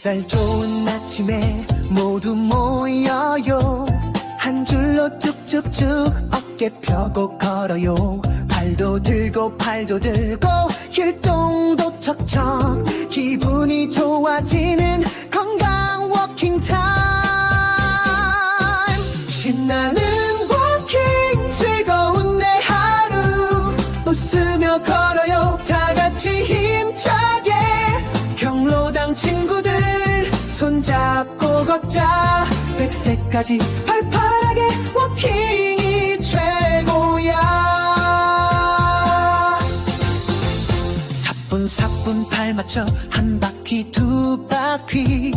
햇살 좋은 아침에 모두 모여요. 한 줄로 쭉쭉쭉 어깨 펴고 걸어요. 발도 들고 팔도 들고 율동도 척척. 기분이 좋아지는 건강 워킹 타임. 신나는 워킹 즐거운 내 하루. 웃으며 걸어요. 다 같이 힘차게. 경로당 친구들 손잡고 걷자. 백세까지 팔팔하게 워킹이 최고야. 사뿐사뿐 팔 맞춰 한 바퀴 두 바퀴.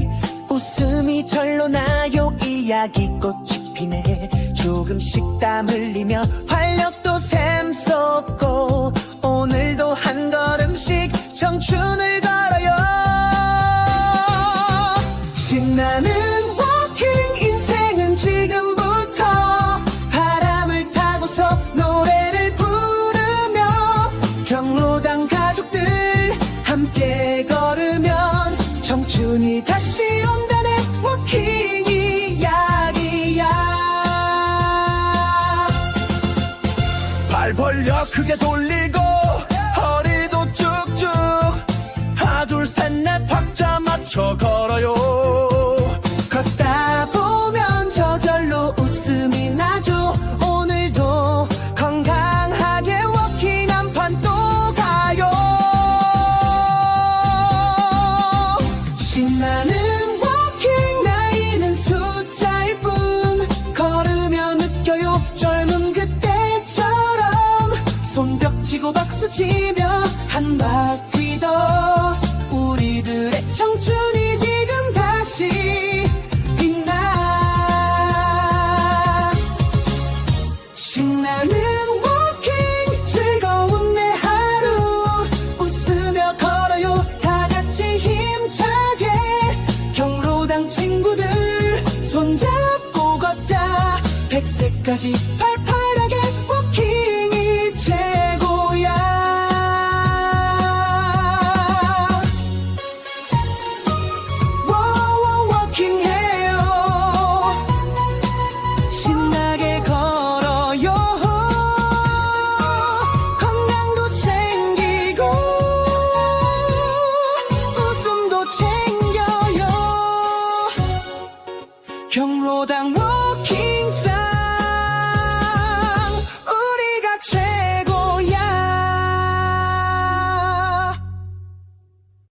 웃음이 절로 나요. 이야기꽃이 피네. 조금씩 땀 흘리며 활력도 샘솟고 청춘이 다시 온다네. 워킹 이야기야. 발 벌려 크게 돌리고 손뼉치고 박수치며 한 바퀴 더 우리들의 청춘이 지금 다시 빛나. 신나는 워킹 즐거운 내 하루. 웃으며 걸어요. 다 같이 힘차게. 경로당 친구들 손잡고 걷자. 백세까지 倘若当我听到